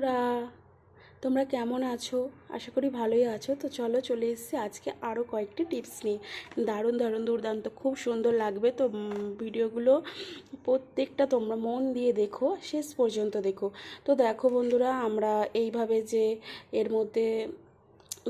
তোরা তোমরা কেমন আছো? আশা করি ভালোই আছো। তো চলো চলে এসেছি আজকে আরও কয়েকটি টিপস নিয়ে। দারুণ দারুণ দুর্দান্ত, খুব সুন্দর লাগবে। তো ভিডিওগুলো প্রত্যেকটা তোমরা মন দিয়ে দেখো, শেষ পর্যন্ত দেখো। তো দেখো বন্ধুরা, আমরা এইভাবে যে এর মধ্যে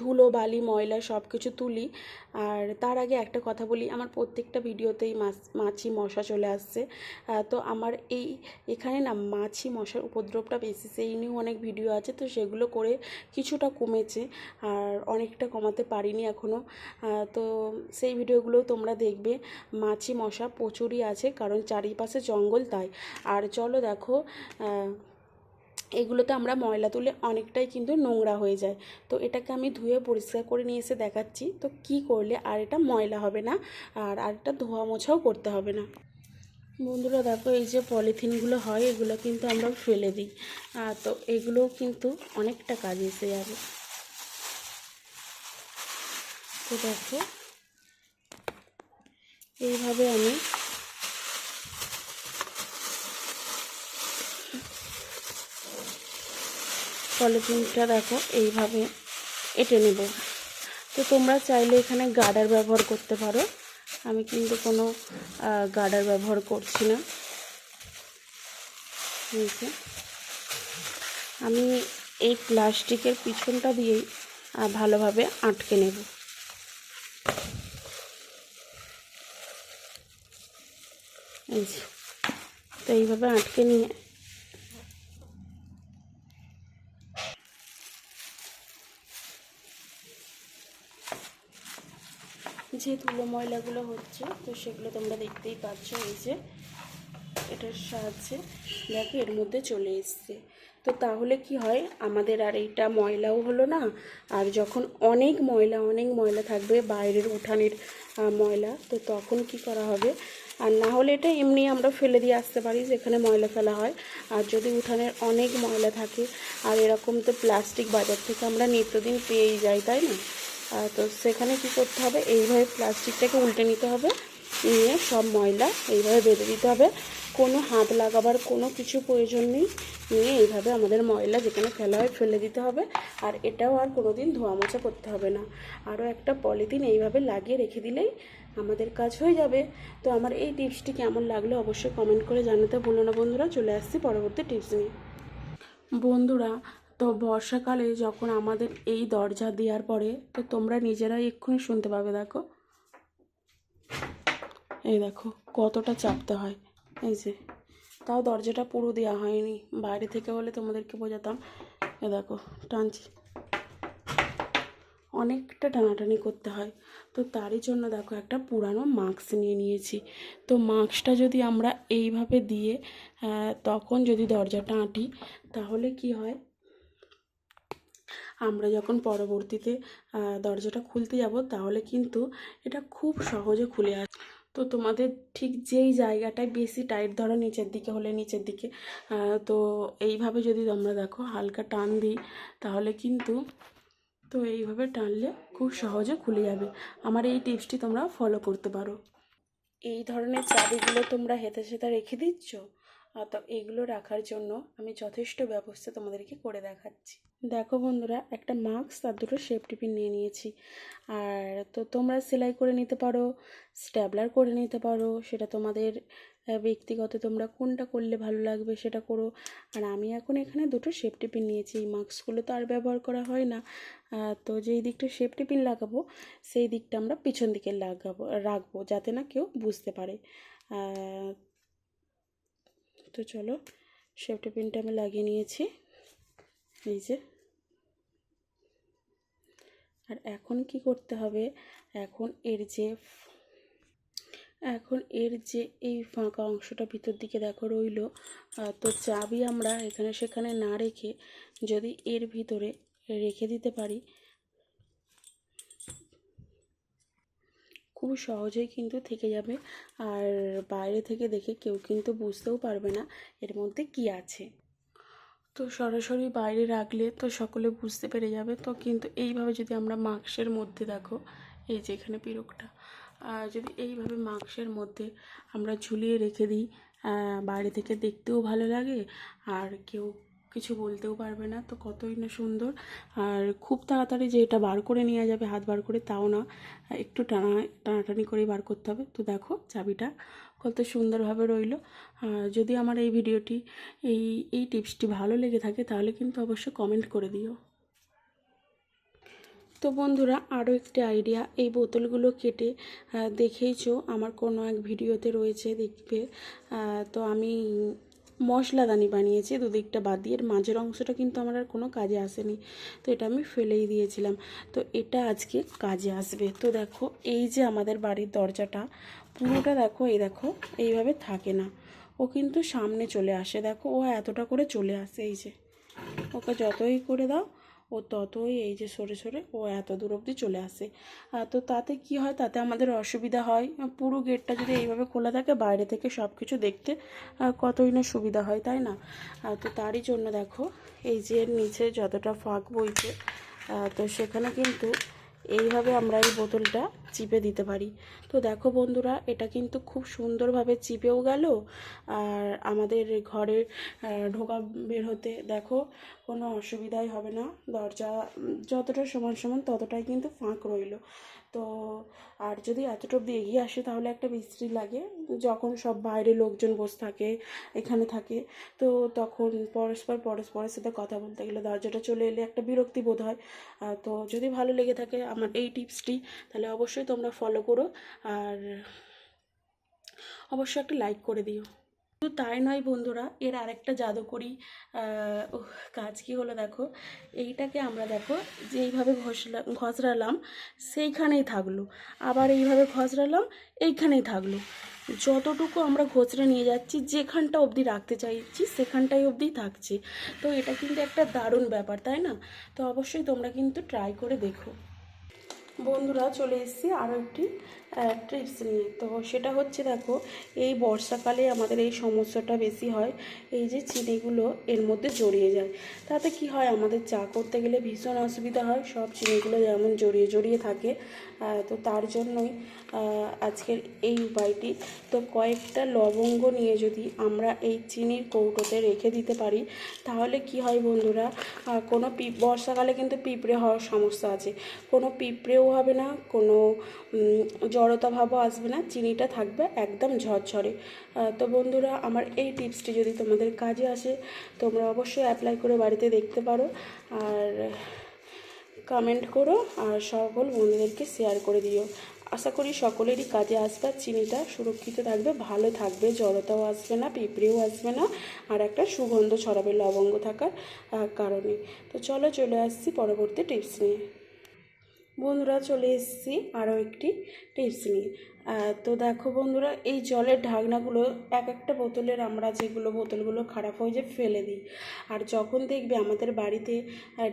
ধুলো, বালি, ময়লা সব কিছু তুলি। আর তার আগে একটা কথা বলি, আমার প্রত্যেকটা ভিডিওতেই মাছ মশা চলে আসছে। তো আমার এই, এখানে না মাছি, মশার উপদ্রবটা বেশি, সেই নিয়েও অনেক ভিডিও আছে, তো সেগুলো করে কিছুটা কমেছে আর অনেকটা কমাতে পারিনি এখনও তো সেই ভিডিওগুলো তোমরা দেখবে। মাছি, মশা প্রচুরই আছে, কারণ চারিপাশে জঙ্গল তাই। আর চলো দেখো এগুলোতে আমরা ময়লা তুলে অনেকটাই কিন্তু নোংরা হয়ে যায়। তো এটাকে আমি ধুয়ে পরিষ্কার করে নিয়ে এসে দেখাচ্ছি। তো কি করলে আর এটা ময়লা হবে না, আর আর এটা ধোয়া মোছাও করতে হবে না। বন্ধুরা, দেখো এই যে পলিথিনগুলো হয়, এগুলো কিন্তু আমরা ফেলে দিই। তো এগুলোও কিন্তু অনেকটা কাজে এসে যাবে। তো দেখো, এইভাবে আমি পলিথিনটা দেখো, এইভাবে এঁটে নেব। তো তোমরা চাইলে এখানে গার্ডার ব্যবহার করতে পারো। আমি কিন্তু কোনো গার্ডার ব্যবহার করছি না। আমি এই প্লাস্টিকের পিছনটা দিয়েই ভালোভাবে আটকে নেব। এই তো এইভাবে আটকে নিয়ে যে ধুলো ময়লাগুলো হচ্ছে, তো সেগুলো তোমরা দেখতেই পাচ্ছ এই যে এটার সাহায্যে। দেখো, এর মধ্যে চলে এসছে। তো তাহলে কি হয়, আমাদের আর এইটা ময়লাও হলো না, আর যখন অনেক ময়লা অনেক ময়লা থাকবে বাইরের উঠানের ময়লা, তো তখন কি করা হবে? আর না হলে এটা এমনি আমরা ফেলে দিয়ে আসতে পারি, যেখানে ময়লা ফেলা হয়। আর যদি উঠানের অনেক ময়লা থাকে, আর এরকম তো প্লাস্টিক বাজার থেকে আমরা নিত্যদিন পেয়েই যাই, তাই না? তো সেখানে কি করতে হবে? এইভাবে প্লাস্টিকটাকে উল্টে নিতে হবে। নিয়ে সব ময়লা এইভাবে বেঁধে দিতে হবে। কোনো হাত লাগাবার কোনো কিছু প্রয়োজন নেই। নিয়ে এইভাবে আমাদের ময়লা যেখানে ফেলা হয় ফেলে দিতে হবে। আর এটাও আর কোনো দিন ধোয়া মোছা করতে হবে না। আরও একটা পলিথিন এইভাবে লাগিয়ে রেখে দিলেই আমাদের কাজ হয়ে যাবে। তো আমার এই টিপসটি কেমন লাগল অবশ্যই কমেন্ট করে জানাতে ভুলো না বন্ধুরা। চলে আসছি পরবর্তী টিপস নিয়ে। বন্ধুরা তো বর্ষাকালে যখন আমাদের এই দরজা দেওয়ার পরে তো তোমরা নিজেরাই এক্ষুনি শুনতে পাবে দেখো। এই দেখো কতটা চাপতে হয়। এই যে তাও দরজাটা পুরো দেওয়া হয়নি। বাইরে থেকে হলে তোমাদেরকে বোঝাতাম। এ দেখো টানছি। অনেকটা টানাটানি করতে হয়। তো তারই জন্য দেখো একটা পুরানো মাস্ক নিয়ে নিয়েছি। তো মাস্কটা যদি আমরা এইভাবে দিয়ে আহ, তখন যদি দরজাটা আঁটি তাহলে কি হয়? আমরা যখন পরবর্তীতে দরজাটা খুলতে যাব, তাহলে কিন্তু এটা খুব সহজে খুলে আসে, তো তোমাদের ঠিক যেই জায়গাটায় বেশি টাইট ধরো নিচের দিকে হলে নিচের দিকে তো এইভাবে যদি তোমরা দেখো হালকা টান দিই, তাহলে কিন্তু তো এইভাবে টানলে খুব সহজে খুলে যাবে। আমার এই টিপসটি তোমরা ফলো করতে পারো। এই ধরনের চাবিগুলো তোমরা হেতে সেতে রেখে দিচ্ছ? তো এগুলো রাখার জন্য আমি যথেষ্ট ব্যবস্থা তোমাদেরকে করে দেখাচ্ছি। দেখো বন্ধুরা, একটা মাস্ক আর দুটো শেপ টিফিন নিয়ে নিয়েছি। আর তো তোমরা সেলাই করে নিতে পারো স্ট্যাবলার করে নিতে পারো, সেটা তোমাদের ব্যক্তিগত তোমরা কোনটা করলে ভালো লাগবে সেটা করো। আর আমি এখন এখানে দুটো শেপ টিফিন নিয়েছি, এই মাস্কগুলো তো আর ব্যবহার করা হয় না। তো যেই দিকটা শেপ টিফিন লাগাবো, সেই দিকটা আমরা পিছন দিকে লাগাবো, রাখব, যাতে না কেউ বুঝতে পারে। তো চলো শেপটা পিনটা আমি লাগিয়ে নিয়েছি। এই যে। আর এখন কি করতে হবে? এখন এর যে এখন এর যে এই ফাঁকা অংশটা ভিতর দিকে দেখো রইল। তো চাবি আমরা এখানে সেখানে না রেখে যদি এর ভিতরে রেখে দিতে পারি, খুব সহজেই কিন্তু থেকে যাবে। আর বাইরে থেকে দেখে কেউ কিন্তু বুঝতেও পারবে না এর মধ্যে কি আছে। তো সরাসরি বাইরে রাখলে তো সকলে বুঝতে পেরে যাবে। তো কিন্তু এইভাবে যদি আমরা মাস্কের মধ্যে দেখো, এই যে এখানে পিরকটা যদি এইভাবে মাস্কের মধ্যে আমরা ঝুলিয়ে রেখে দিই বাইরে থেকে দেখতেও ভালো লাগে, আর কেউ কিছু বলতেও পারবে না, তো কতই না সুন্দর। আর খুব তাড়াতাড়ি যে এটা বার করে নেওয়া যাবে, হাত বার করে, তাও না। একটু টানা, টানাটানি করেই বার করতে হবে। তো দেখো, চাবিটা কত সুন্দরভাবে রইল। যদি আমার এই ভিডিওটি, এই এই টিপসটি ভালো লেগে থাকে, তাহলে কিন্তু অবশ্যই কমেন্ট করে দিও। তো বন্ধুরা, আরও একটি আইডিয়া। এই বোতলগুলো কেটে দেখেইছো, আমার কোনো এক ভিডিওতে রয়েছে দেখবে তো আমি মশলাদানি বানিয়েছি, দুদিকটা বাদ দিয়ে। এর মাঝের অংশটা কিন্তু আমার আর কোনো কাজে আসেনি। তো এটা আমি ফেলেই দিয়েছিলাম। তো এটা আজকে কাজে আসবে। তো দেখো, এই যে আমাদের বাড়ির দরজাটা, পুরোটা দেখো, এই দেখো, এইভাবে থাকে না। ও কিন্তু সামনে চলে আসে। দেখো, ও এতটা করে চলে আসে। এই যে, ওকে যতই করে দাও ও ততই এই যে সরে সরে ও এত দূর অবধি চলে আসে। তো তাতে কি হয়? তাতে আমাদের অসুবিধা হয়। পুরো গেটটা যদি এইভাবে খোলা থাকে, বাইরে থেকে সব কিছু দেখতে কতই না সুবিধা হয়, তাই না? তো তারই জন্য দেখো, এই যে নিচে যতটা ফাঁক বইছে তো সেখানে কিন্তু এইভাবে আমরা এই বোতলটা চিপে দিতে পারি। তো দেখো বন্ধুরা, এটা কিন্তু খুব সুন্দরভাবে চিপেও গেল। আর আমাদের ঘরে ঢোকা বের হতে দেখো, কোনো অসুবিধাই হবে না। দরজা যতটা সমান সমান ততটাই কিন্তু ফাঁক রইল। তো আর যদি এতটা অব্দি এগিয়ে আসে, তাহলে একটা বিশ্রী লাগে। যখন সব বাইরে লোকজন বসে থাকে, এখানে থাকে, তো তখন পরস্পর পরস্পরের সাথে কথা বলতে গেলে দরজাটা চলে এলে একটা বিরক্তি বোধ হয়। তো যদি ভালো লেগে থাকে আমার এই টিপসটি, তাহলে অবশ্যই তোমরা ফলো করো আর অবশ্যই একটা লাইক করে দিও। শুধু তাই নয় বন্ধুরা, এর আরেকটা জাদুকরি কাজ কি হলো দেখো? এইটাকে আমরা দেখো যে এইভাবে ঘষলা, ঘষরালাম, সেইখানেই থাকল। আবার এইভাবে ঘষরালাম, এইখানেই থাকল। যতটুকু আমরা ঘষরে নিয়ে যাচ্ছি, যেখানটা অবধি রাখতে চাইছি, সেখানটাই অবধি থাকছে। তো এটা কিন্তু একটা দারুণ ব্যাপার, তাই না? তো অবশ্যই তোমরা কিন্তু ট্রাই করে দেখো। বন্ধুরা চলে এসেছি আরও একটি ট্রিপস নিয়ে। তো সেটা হচ্ছে দেখো, এই বর্ষাকালে আমাদের এই সমস্যাটা বেশি হয়, এই যে চিনিগুলো এর মধ্যে জড়িয়ে যায়। তাতে কি হয়, আমাদের চা করতে গেলে ভীষণ অসুবিধা হয়, সব চিনিগুলো যেমন জড়িয়ে জড়িয়ে থাকে। তো তার জন্যই আজকের এই উপায়টি। তো কয়েকটা লবঙ্গ নিয়ে যদি আমরা এই চিনির কৌটোতে রেখে দিতে পারি, তাহলে কি হয় বন্ধুরা? কোনো পিপ বর্ষাকালে কিন্তু পিঁপড়ে হওয়ার সমস্যা আছে। কোনো পিঁপড়েও হবে না, কোনো জড়তা ভাবও আসবে না, চিনিটা থাকবে একদম ঝরঝরে। তো বন্ধুরা, আমার এই টিপসটি যদি তোমাদের কাজে আসে, তোমরা অবশ্যই অ্যাপ্লাই করে বাড়িতে দেখতে পারো। আর কমেন্ট করো আর সকল বন্ধুদেরকে শেয়ার করে দিও। আশা করি সকলেরই কাজে আসবে চিনিটা সুরক্ষিত থাকবে, ভালো থাকবে, জড়তাও আসবে না, পিঁপড়েও আসবে না, আর একটা সুগন্ধ ছড়াবে লবঙ্গ থাকার কারণে। তো চলো চলে আসছি পরবর্তী টিপস নিয়ে। বন্ধুরা চলে এসেছি আরও একটি টিপস নিয়ে। তো দেখো বন্ধুরা, এই জলের ঢাকনাগুলো এক একটা বোতলের আমরা যেগুলো বোতলগুলো খারাপ হয়ে যায় ফেলে দিই। আর যখন দেখবে আমাদের বাড়িতে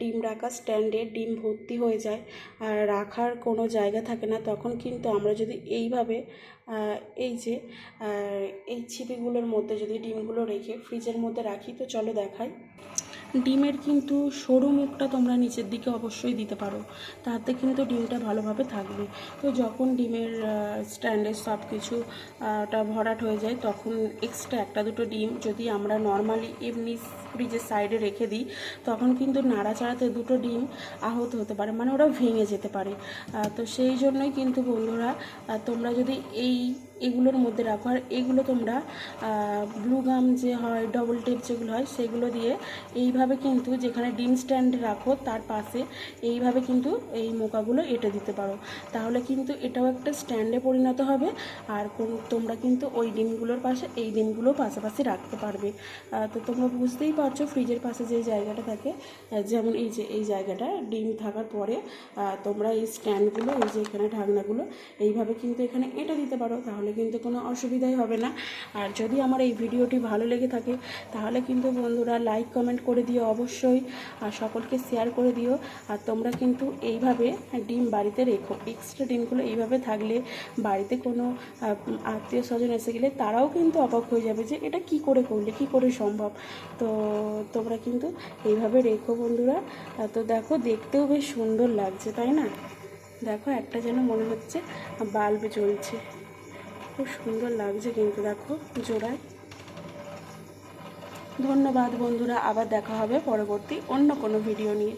ডিম রাখা স্ট্যান্ডে ডিম ভর্তি হয়ে যায়, আর রাখার কোনো জায়গা থাকে না, তখন কিন্তু আমরা যদি এইভাবে এই যে এই ছিপিগুলোর মধ্যে যদি ডিমগুলো রেখে ফ্রিজের মধ্যে রাখি, তো চলো দেখাই। ডিমের কিন্তু সরু মুখটা তোমরা নিচের দিকে অবশ্যই দিতে পারো। তাতে কিন্তু ডিমটা ভালোভাবে থাকবে। তো যখন ডিমের স্ট্যান্ডে সব কিছু ভরাট হয়ে যায়, তখন এক্সট্রা একটা দুটো ডিম যদি আমরা নর্মালি এমনি ফ্রিজের সাইডে রেখে দিই, তখন কিন্তু নাড়াচাড়াতে দুটো ডিম আহত হতে পারে মানে ওরা ভেঙে যেতে পারে। তো সেই জন্যই কিন্তু বন্ধুরা তোমরা যদি এই, এগুলোর মধ্যে রাখো, আর এগুলো তোমরা ব্লু গাম যে হয় ডবল টেপ যেগুলো হয়, সেগুলো দিয়ে এইভাবে কিন্তু যেখানে ডিম স্ট্যান্ড রাখো, তার পাশে এইভাবে কিন্তু এই মোকাগুলো এটে দিতে পারো। তাহলে কিন্তু এটাও একটা স্ট্যান্ডে পরিণত হবে, আর কোন- তোমরা কিন্তু ওই ডিমগুলোর পাশে, এই ডিমগুলো পাশাপাশি রাখতে পারবে। তো তোমরা বুঝতেই পারছ ফ্রিজের পাশে যে জায়গাটা থাকে যেমন এই যে, এই জায়গাটা, ডিম থাকার পরে তোমরা এই স্ট্যান্ডগুলো, এই যে এখানে ঢাকনাগুলো, এইভাবে কিন্তু এখানে এটা দিতে পারো, তাহলে কিন্তু কোনো অসুবিধাই হবে না। আর যদি আমার এই ভিডিওটি ভালো লেগে থাকে, তাহলে কিন্তু বন্ধুরা লাইক কমেন্ট করে দিও অবশ্যই, আর সকলকে শেয়ার করে দিও। আর তোমরা কিন্তু এইভাবে ডিম বাড়িতে রেখো এক্সট্রা ডিমগুলো এইভাবে থাকলে বাড়িতে কোনো আত্মীয় স্বজন এসে গেলে তারাও কিন্তু অবাক হয়ে যাবে যে এটা কি করে করলে, কি করে সম্ভব? তো তোমরা কিন্তু এইভাবে রেখো বন্ধুরা। তো দেখো, দেখতেও বেশ সুন্দর লাগছে, তাই না? দেখো, একটা যেন মনে হচ্ছে বাল্ব জ্বলছে। খুব সুন্দর লাগছে কিন্তু, দেখো, জোড়ায়। ধন্যবাদ বন্ধুরা, আবার দেখা হবে পরবর্তী অন্য কোনো ভিডিও নিয়ে।